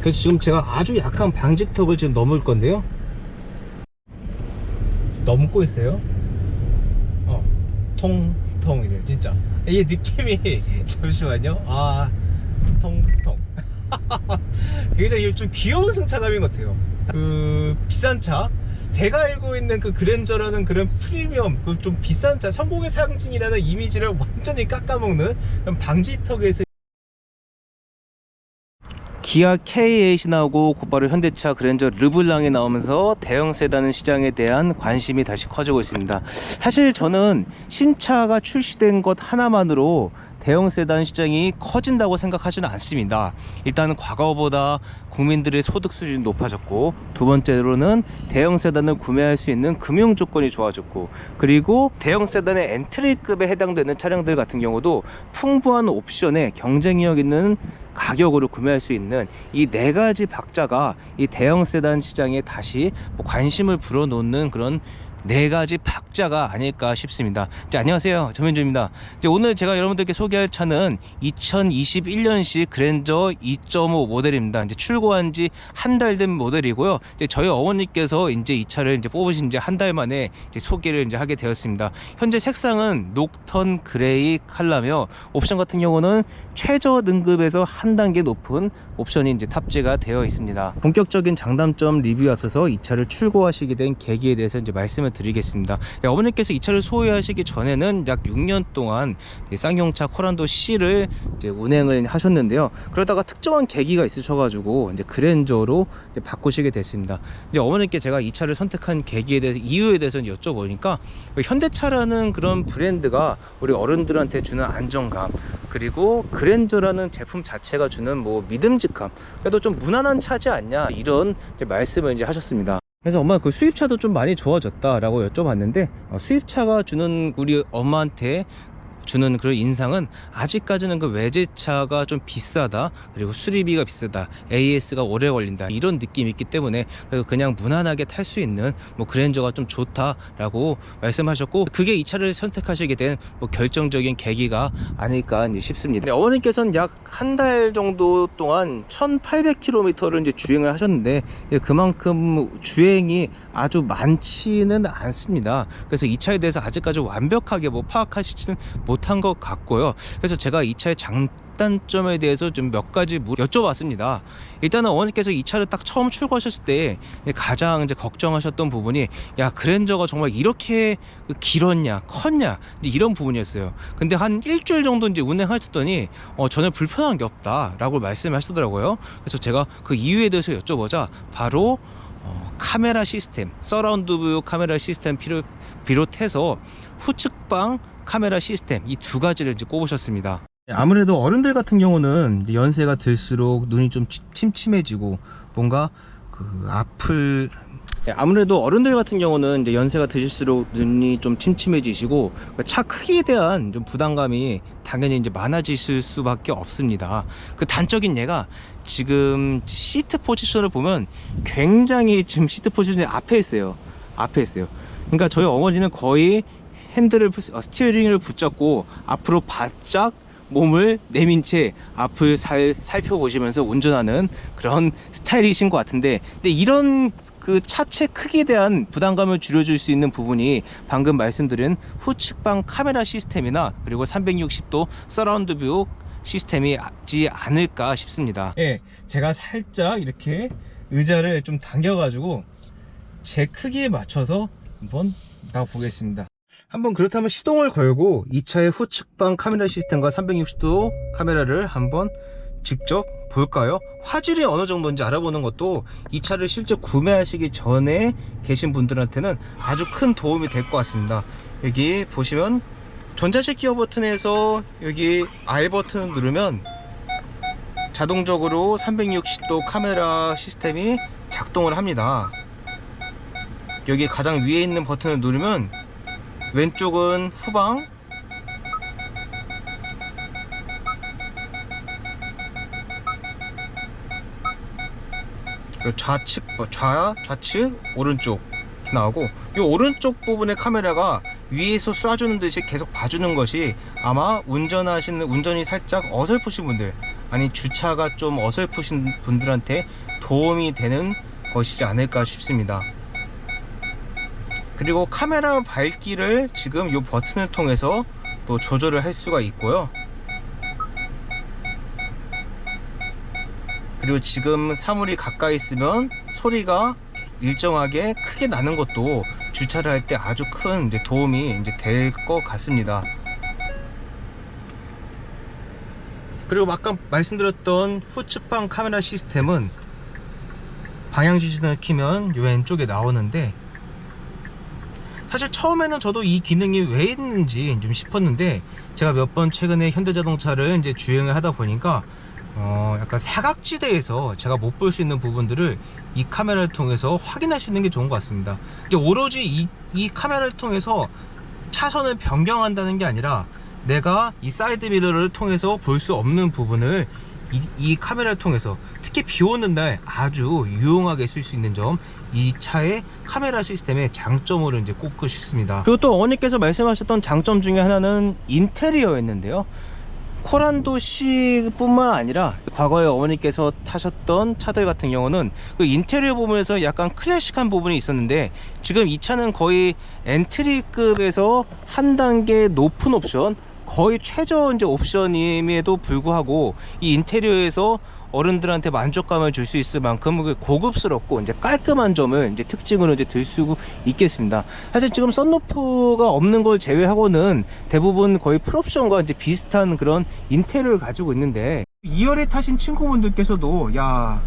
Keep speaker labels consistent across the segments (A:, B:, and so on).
A: 그래서 지금 제가 아주 약한 방직턱을 지금 넘을 건데요. 넘고 있어요? 어 통통 이래 진짜. 이게 느낌이 잠시만요. 아 통통 굉장히 좀 귀여운 승차감인 것 같아요. 그 비싼 차. 제가 알고 있는 그 그랜저라는 그런 프리미엄 그 좀 비싼 차 성공의 상징이라는 이미지를 완전히 깎아먹는 방지턱에서 기아 K8이 나오고 곧바로 현대차 그랜저 르블랑이 나오면서 대형 세단 시장에 대한 관심이 다시 커지고 있습니다. 사실 저는 신차가 출시된 것 하나만으로 대형 세단 시장이 커진다고 생각하지는 않습니다. 일단 과거보다 국민들의 소득 수준이 높아졌고 두 번째로는 대형 세단을 구매할 수 있는 금융 조건이 좋아졌고 그리고 대형 세단의 엔트리급에 해당되는 차량들 같은 경우도 풍부한 옵션에 경쟁력 있는 가격으로 구매할 수 있는 이 네 가지 박자가 이 대형 세단 시장에 다시 뭐 관심을 불어넣는 그런 네 가지 박자가 아닐까 싶습니다. 자, 안녕하세요. 전민주입니다. 이제 오늘 제가 여러분들께 소개할 차는 2021년식 그랜저 2.5 모델입니다. 이제 출고한 지 한 달 된 모델이고요. 이제 저희 어머니께서 이제 이 차를 이제 뽑으신 지 한 달 만에 이제 소개를 이제 하게 되었습니다. 현재 색상은 녹턴 그레이 컬러며 옵션 같은 경우는 최저 등급에서 한 단계 높은 옵션이 이제 탑재가 되어 있습니다. 본격적인 장단점 리뷰 앞서서 이 차를 출고하시게 된 계기에 대해서 이제 말씀을 드리겠습니다. 예, 어머니께서 이 차를 소유하시기 전에는 약 6년 동안 이 쌍용차 코란도 C를 운행을 하셨는데요. 그러다가 특정한 계기가 있으셔가지고 이제 그랜저로 이제 바꾸시게 됐습니다. 이제 어머니께 제가 이 차를 선택한 계기에 대해서 이유에 대해서 여쭤보니까 현대차라는 그런 브랜드가 우리 어른들한테 주는 안정감 그리고 그랜저라는 제품 자체가 주는 뭐 믿음직함 그래도 좀 무난한 차지 않냐 이런 말씀을 이제 하셨습니다. 그래서 엄마 그 수입차도 좀 많이 좋아졌다라고 여쭤봤는데 어, 수입차가 주는 우리 엄마한테 주는 그런 인상은 아직까지는 그 외제차가 좀 비싸다. 그리고 수리비가 비싸다. AS가 오래 걸린다. 이런 느낌이 있기 때문에 그냥 무난하게 탈 수 있는 뭐 그랜저가 좀 좋다라고 말씀하셨고 그게 이 차를 선택하시게 된 뭐 결정적인 계기가 아닐까 싶습니다. 네, 어머니께서는 약 한 달 정도 동안 1800km를 이제 주행을 하셨는데 이제 그만큼 주행이 아주 많지는 않습니다. 그래서 이 차에 대해서 아직까지 완벽하게 뭐 파악하시지는 못한 것 같고요. 그래서 제가 이 차의 장단점에 대해서 좀 몇 가지 물- 여쭤봤습니다. 일단은 어머니께서 이 차를 딱 처음 출고하셨을 때 가장 이제 걱정하셨던 부분이 야 그랜저가 정말 이렇게 그 길었냐 컸냐 이런 부분이었어요. 근데 한 일주일 정도 이제 운행하셨더니 어, 전혀 불편한 게 없다라고 말씀하시더라고요. 그래서 제가 그 이유에 대해서 여쭤보자 바로 어, 카메라 시스템, 서라운드 뷰 카메라 시스템 필요, 비롯해서 후측방 카메라 시스템 이 두 가지를 이제 꼽으셨습니다. 아무래도 어른들 같은 경우는 연세가 들수록 눈이 좀 치- 침침해지고 뭔가 그 앞을 네, 아무래도 어른들 같은 경우는 이제 연세가 드실수록 눈이 좀 침침해지시고 그차 크기에 대한 좀 부담감이 당연히 이제 많아지실 수밖에 없습니다. 그 단적인 예가 지금 시트 포지션을 보면 굉장히 지금 시트 포지션이 앞에 있어요. 앞에 있어요. 그러니까 저희 어머니는 거의 핸들을 부- 어, 스티어링을 붙잡고 앞으로 바짝 몸을 내민 채 앞을 살, 살펴보시면서 운전하는 그런 스타일이신 것 같은데 근데 이런 그 차체 크기에 대한 부담감을 줄여줄 수 있는 부분이 방금 말씀드린 후측방 카메라 시스템이나 그리고 360도 서라운드 뷰 시스템이지 않을까 싶습니다. 예, 제가 살짝 이렇게 의자를 좀 당겨 가지고 제 크기에 맞춰서 한번 나가보겠습니다. 한번 그렇다면 시동을 걸고 이 차의 후측방 카메라 시스템과 360도 카메라를 한번 직접 볼까요? 화질이 어느 정도인지 알아보는 것도 이 차를 실제 구매하시기 전에 계신 분들한테는 아주 큰 도움이 될 것 같습니다. 여기 보시면 전자식 기어 버튼에서 여기 R 버튼을 누르면 자동적으로 360도 카메라 시스템이 작동을 합니다. 여기 가장 위에 있는 버튼을 누르면 왼쪽은 후방. 좌측 어, 좌 좌측? 오른쪽. 나오고 이 오른쪽 부분의 카메라가 위에서 쏴주는 듯이 계속 봐주는 것이 아마 운전하시는 운전이 살짝 어설프신 분들 아니 주차가 좀 어설프신 분들한테 도움이 되는 것이지 않을까 싶습니다. 그리고 카메라 밝기를 지금 이 버튼을 통해서 또 조절을 할 수가 있고요. 그리고 지금 사물이 가까이 있으면 소리가 일정하게 크게 나는 것도 주차를 할 때 아주 큰 이제 도움이 이제 될 것 같습니다. 그리고 아까 말씀드렸던 후측방 카메라 시스템은 방향 지시등을 키면 요 왼쪽에 나오는데 사실 처음에는 저도 이 기능이 왜 있는지 좀 싶었는데 제가 몇 번 최근에 현대자동차를 이제 주행을 하다 보니까 어 약간 사각지대에서 제가 못 볼 수 있는 부분들을 이 카메라를 통해서 확인할 수 있는 게 좋은 것 같습니다. 이제 오로지 이, 이 카메라를 통해서 차선을 변경한다는 게 아니라 내가 이 사이드 미러를 통해서 볼 수 없는 부분을 이, 이 카메라를 통해서 특히 비 오는 날 아주 유용하게 쓸 수 있는 점 이 차의 카메라 시스템의 장점으로 이제 꼽고 싶습니다. 그리고 또 어머니께서 말씀하셨던 장점 중에 하나는 인테리어였는데요. 코란도 C뿐만 아니라 과거에 어머니께서 타셨던 차들 같은 경우는 그 인테리어 부분에서 약간 클래식한 부분이 있었는데 지금 이 차는 거의 엔트리급에서 한 단계 높은 옵션 거의 최저 이제 옵션임에도 불구하고 이 인테리어에서 어른들한테 만족감을 줄 수 있을 만큼 그 고급스럽고 이제 깔끔한 점을 이제 특징으로 이제 들 수 있겠습니다. 사실 지금 썬루프가 없는 걸 제외하고는 대부분 거의 풀옵션과 이제 비슷한 그런 인테리어를 가지고 있는데 2열에 타신 친구분들께서도 야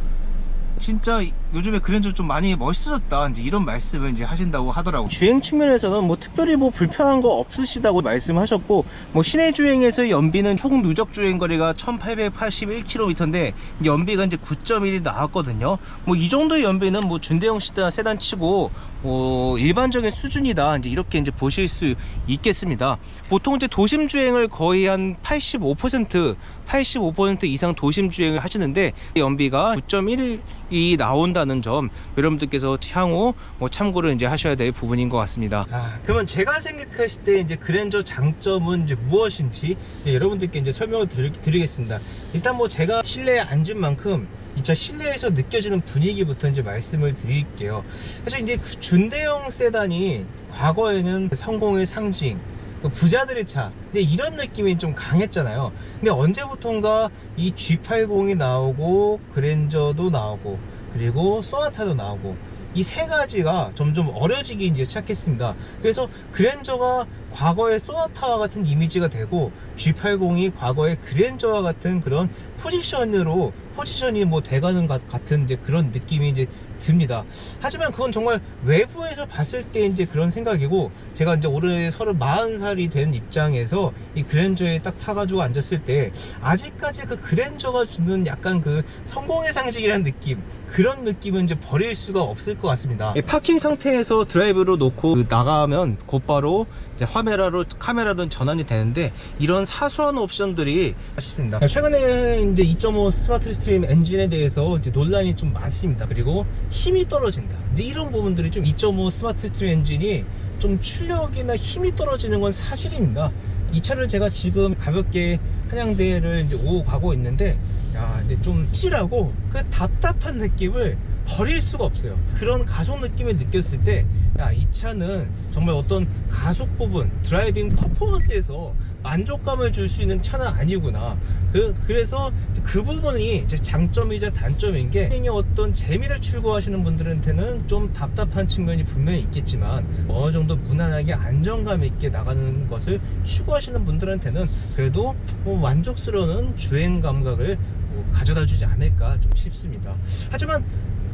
A: 진짜 요즘에 그랜저 좀 많이 멋있어졌다. 이제 이런 말씀을 이제 하신다고 하더라고 주행 측면에서는 뭐 특별히 뭐 불편한 거 없으시다고 말씀하셨고 뭐 시내 주행에서 연비는 총 누적 주행 거리가 1881km인데 연비가 이제 9.1이 나왔거든요. 뭐 이 정도의 연비는 뭐 준대형 시단 세단 치고 뭐 일반적인 수준이다. 이제 이렇게 이제 보실 수 있겠습니다. 보통 이제 도심 주행을 거의 한 85% 85% 이상 도심 주행을 하시는데 연비가 9.1이 나온다 는 점 여러분들께서 향후 뭐 참고를 이제 하셔야 될 부분인 것 같습니다. 아, 그러면 제가 생각했을 때 이제 그랜저 장점은 이제 무엇인지 예, 여러분들께 이제 설명을 드리, 겠습니다 일단 뭐 제가 실내에 앉은 만큼 이차 실내에서 느껴지는 분위기부터 이제 말씀을 드릴게요. 사실 이제 그 준대형 세단이 과거에는 성공의 상징, 그 부자들의 차 이런 느낌이 좀 강했잖아요 근데 언제부턴가 이 G80이 나오고 그랜저도 나오고 그리고 소나타도 나오고 이 세 가지가 점점 어려지기 이제 시작했습니다. 그래서 그랜저가 과거의 소나타와 같은 이미지가 되고 G80이 과거의 그랜저와 같은 그런 포지션으로 포지션이 뭐 돼가는 것 같은 이제 그런 느낌이 이제 듭니다. 하지만 그건 정말 외부에서 봤을 때 이제 그런 생각이고 제가 이제 올해 서른 마흔 살이 된 입장에서 이 그랜저에 딱 타가지고 앉았을 때 아직까지 그 그랜저가 주는 약간 그 성공의 상징이라는 느낌 그런 느낌은 이제 버릴 수가 없을 것 같습니다. 파킹 상태에서 드라이브로 놓고 그 나가면 곧바로 이제 카메라로 카메라로 전환이 되는데 이런 사소한 옵션들이 아쉽습니다. 최근에 이제 2.5 스마트 스트림 엔진에 대해서 이제 논란이 좀 많습니다. 그리고 힘이 떨어진다. 이런 부분들이 좀 2.5 스마트 스트림 엔진이 좀 출력이나 힘이 떨어지는 건 사실입니다. 이 차를 제가 지금 가볍게 한양대를 이제 오고 가고 있는데 야 이제 좀 찌라고 그 답답한 느낌을 버릴 수가 없어요. 그런 가속 느낌을 느꼈을 때, 야, 이 차는 정말 어떤 가속 부분, 드라이빙 퍼포먼스에서 만족감을 줄 수 있는 차는 아니구나. 그, 그래서 그 부분이 이제 장점이자 단점인 게, 행의 어떤 재미를 추구하시는 분들한테는 좀 답답한 측면이 분명히 있겠지만, 어느 정도 무난하게 안정감 있게 나가는 것을 추구하시는 분들한테는 그래도 뭐 만족스러운 주행 감각을 뭐 가져다 주지 않을까 좀 싶습니다. 하지만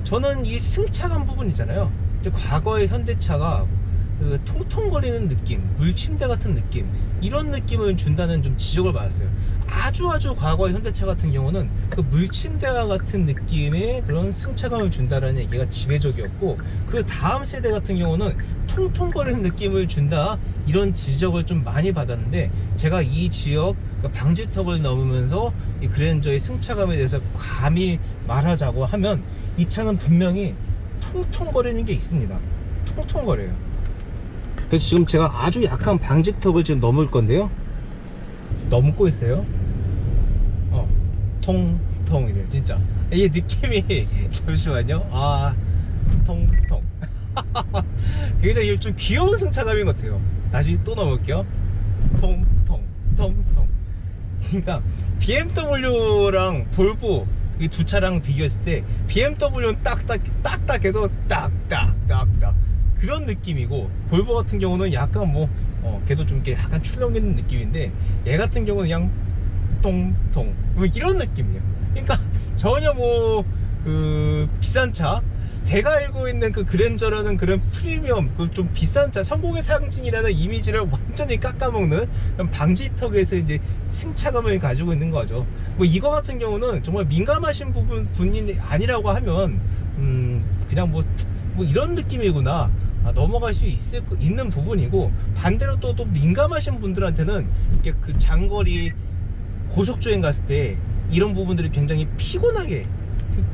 A: 저는 이 승차감 부분 있잖아요. 이제 과거의 현대차가 그 통통거리는 느낌, 물침대 같은 느낌, 이런 느낌을 준다는 좀 지적을 받았어요. 아주 아주 과거의 현대차 같은 경우는 그 물침대와 같은 느낌의 그런 승차감을 준다라는 얘기가 지배적이었고 그 다음 세대 같은 경우는 통통거리는 느낌을 준다 이런 지적을 좀 많이 받았는데 제가 이 지역 그 방지턱을 넘으면서 이 그랜저의 승차감에 대해서 감히 말하자고 하면 이 차는 분명히 통통거리는 게 있습니다. 통통거려요. 그래서 지금 제가 아주 약한 방지턱을 지금 넘을 건데요. 넘고 있어요. 어. 통통이래요 진짜. 이 느낌이 잠시만요. 아 통통. 굉장히 좀 귀여운 승차감인 것 같아요. 다시 또 넣어볼게요. 통통 통통. 그러니까 BMW랑 볼보 이 두 차랑 비교했을 때 BMW는 딱딱 딱딱 해서 딱딱딱딱. 그런 느낌이고 볼보 같은 경우는 약간 뭐 어, 걔도 좀 이렇게 약간 출렁이는 느낌인데 얘 같은 경우는 그냥 통통 뭐 이런 느낌이에요. 그러니까 전혀 뭐 그 비싼 차 제가 알고 있는 그 그랜저라는 그런 프리미엄 그 좀 비싼 차 성공의 상징이라는 이미지를 완전히 깎아먹는 방지턱에서 이제 승차감을 가지고 있는 거죠. 뭐 이거 같은 경우는 정말 민감하신 부분 분이 아니라고 하면 음 그냥 뭐 뭐 이런 느낌이구나 아, 넘어갈 수 있을 거- 있는 부분이고 반대로 또또 민감하신 분들한테는 이렇게 그 장거리 고속주행 갔을 때 이런 부분들이 굉장히 피곤하게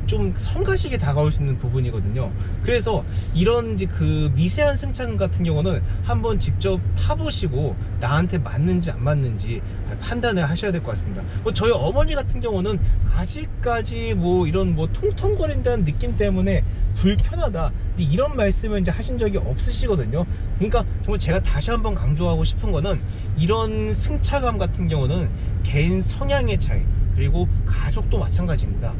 A: 좀 성가시게 다가올 수 있는 부분이거든요. 그래서 이런 그 미세한 승차감 같은 경우는 한번 직접 타보시고 나한테 맞는지 안 맞는지 판단을 하셔야 될 것 같습니다. 뭐 저희 어머니 같은 경우는 아직까지 뭐 이런 뭐 통통거린다는 느낌 때문에 불편하다 이런 말씀을 이제 하신 적이 없으시거든요. 그러니까 정말 제가 다시 한번 강조하고 싶은 거는 이런 승차감 같은 경우는 개인 성향의 차이 그리고 가속도 마찬가지입니다.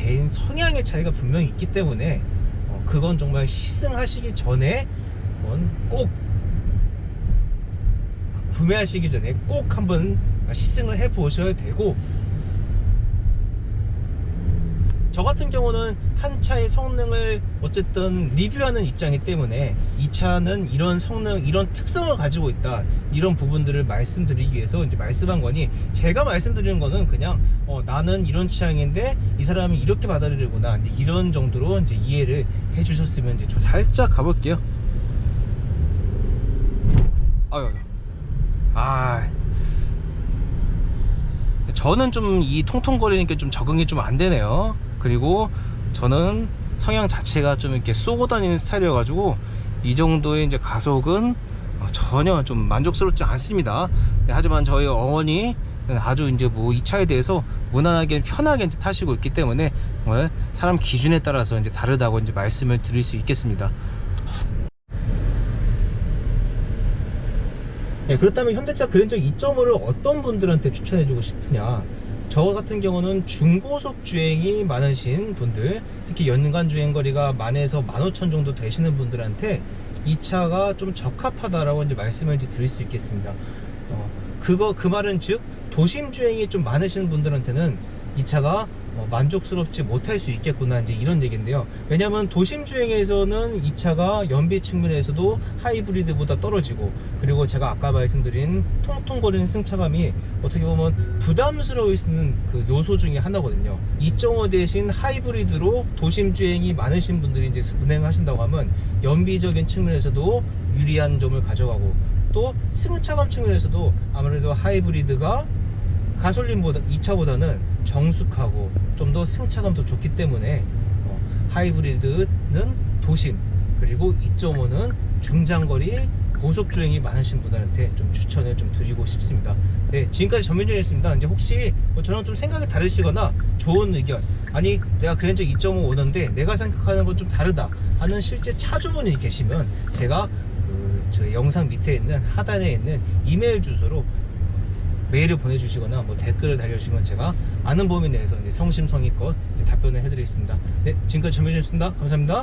A: 개인 성향의 차이가 분명히 있기 때문에 어, 그건 정말 시승하시기 전에 꼭 구매하시기 전에 꼭 한번 시승을 해 보셔야 되고 저 같은 경우는 한 차의 성능을 어쨌든 리뷰하는 입장이기 때문에 이 차는 이런 성능, 이런 특성을 가지고 있다. 이런 부분들을 말씀드리기 위해서 이제 말씀한 거니 제가 말씀드리는 거는 그냥 어, 나는 이런 취향인데 이 사람이 이렇게 받아들이구나. 이제 이런 정도로 이제 이해를 해 주셨으면 이제 좀 살짝 가볼게요. 아유. 아. 저는 좀 이 통통거리는 게 좀 적응이 좀 안 되네요. 그리고 저는 성향 자체가 좀 이렇게 쏘고 다니는 스타일이어 가지고 이 정도의 이제 가속은 어, 전혀 좀 만족스럽지 않습니다. 네, 하지만 저희 어머니 아주 이제 뭐 이 차에 대해서 무난하게 편하게 이제 타시고 있기 때문에 정말 사람 기준에 따라서 이제 다르다고 이제 말씀을 드릴 수 있겠습니다. 네, 그렇다면 현대차 그랜저 2.5를 어떤 분들한테 추천해주고 싶으냐? 저 같은 경우는 중고속 주행이 많으신 분들, 특히 연간 주행 거리가 만에서 15,000 정도 되시는 분들한테 이 차가 좀 적합하다라고 이제 말씀을 이제 드릴 수 있겠습니다. 어, 그거 그 말은 즉 도심 주행이 좀 많으신 분들한테는 이 차가 어, 만족스럽지 못할 수 있겠구나 이제 이런 얘기인데요. 왜냐하면 도심 주행에서는 이 차가 연비 측면에서도 하이브리드보다 떨어지고 그리고 제가 아까 말씀드린 통통거리는 승차감이 어떻게 보면 부담스러울 수 있는 그 요소 중에 하나거든요. 2.5 대신 하이브리드로 도심 주행이 많으신 분들이 이제 운행하신다고 하면 연비적인 측면에서도 유리한 점을 가져가고 또 승차감 측면에서도 아무래도 하이브리드가 가솔린보다 2차보다는 정숙하고 좀 더 승차감도 좋기 때문에 어, 하이브리드는 도심 그리고 2.5는 중장거리 고속 주행이 많으신 분들한테 좀 추천을 좀 드리고 싶습니다. 네, 지금까지 전민준이었습니다. 이제 혹시 뭐 저랑 좀 생각이 다르시거나 좋은 의견, 아니 내가 그랜저 2.5 오는데 내가 생각하는 건 좀 다르다 하는 실제 차주분이 계시면 제가 그, 저 영상 밑에 있는 하단에 있는 이메일 주소로 메일을 보내주시거나 뭐 댓글을 달려주시면 제가 아는 범위 내에서 이제 성심성의껏 이제 답변을 해드리겠습니다. 네, 지금까지 전민준이었습니다. 감사합니다.